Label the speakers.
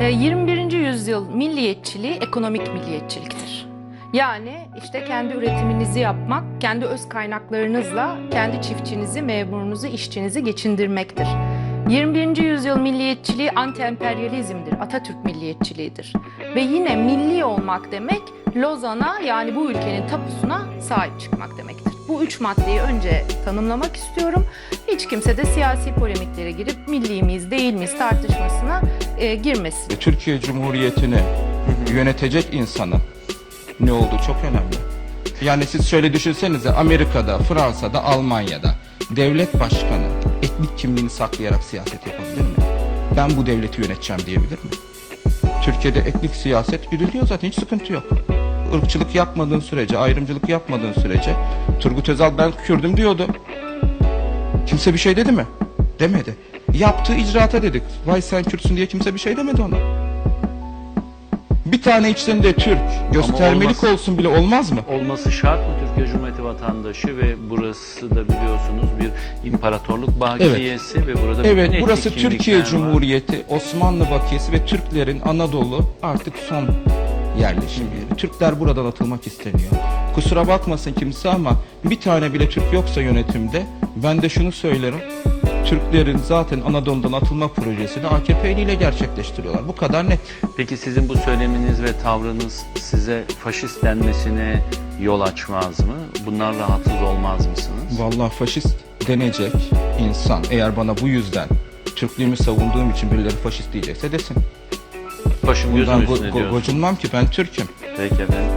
Speaker 1: E, 21. yüzyıl milliyetçiliği ekonomik milliyetçiliktir. Yani işte kendi üretiminizi yapmak, kendi öz kaynaklarınızla kendi çiftçinizi, memurunuzu, işçinizi geçindirmektir. 21. yüzyıl milliyetçiliği anti-emperyalizmdir, Atatürk milliyetçiliğidir. Ve yine milli olmak demek Lozan'a yani bu ülkenin tapusuna sahip çıkmak demektir. Bu üç maddeyi önce tanımlamak istiyorum. Hiç kimse de siyasi polemiklere girip milli miyiz değil miyiz tartışmasına e, girmesin.
Speaker 2: Türkiye Cumhuriyeti'ni yönetecek insanın ne olduğu çok önemli. Yani siz şöyle düşünsenize Amerika'da, Fransa'da, Almanya'da devlet başkanı etnik kimliğini saklayarak siyaset yapabilir mi? Ben bu devleti yöneteceğim diyebilir mi? Türkiye'de etnik siyaset yürütüyor zaten hiç sıkıntı yok. Irkçılık yapmadığın sürece, ayrımcılık yapmadığın sürece Turgut Özal ben Kürdüm diyordu. Kimse bir şey dedi mi? Demedi. Yaptığı icraata dedik. Vay sen Kürtsün diye kimse bir şey demedi ona. Bir tane içinde Türk göstermelik
Speaker 3: olmaz.
Speaker 2: olsun bile olmaz mı?
Speaker 3: olması şart mı Türkiye Cumhuriyeti vatandaşı ve burası da biliyorsunuz bir imparatorluk bakiyesi ve burada
Speaker 2: Evet burası Türkiye
Speaker 3: var.
Speaker 2: Cumhuriyeti, Osmanlı bakiyesi ve Türklerin Anadolu artık son yerleşim yeri. Türkler buradan atılmak isteniyor. Kusura bakmasın kimse ama bir tane bile Türk yoksa yönetimde ben de şunu söylerim. Türklerin zaten Anadolu'dan atılma projesini AKP ile gerçekleştiriyorlar. Bu kadar net.
Speaker 3: Peki sizin bu söyleminiz ve tavrınız size faşist denmesine yol açmaz mı? Bundan rahatsız olmaz mısınız?
Speaker 2: Vallahi faşist denecek insan eğer bana bu yüzden Türklüğümü savunduğum için birileri faşist diyecekse desin.
Speaker 3: Başım gözüm
Speaker 2: Bundan go-
Speaker 3: üstüne
Speaker 2: go-
Speaker 3: diyorsunuz.
Speaker 2: gocunmam ki ben Türk'üm.
Speaker 3: Peki efendim.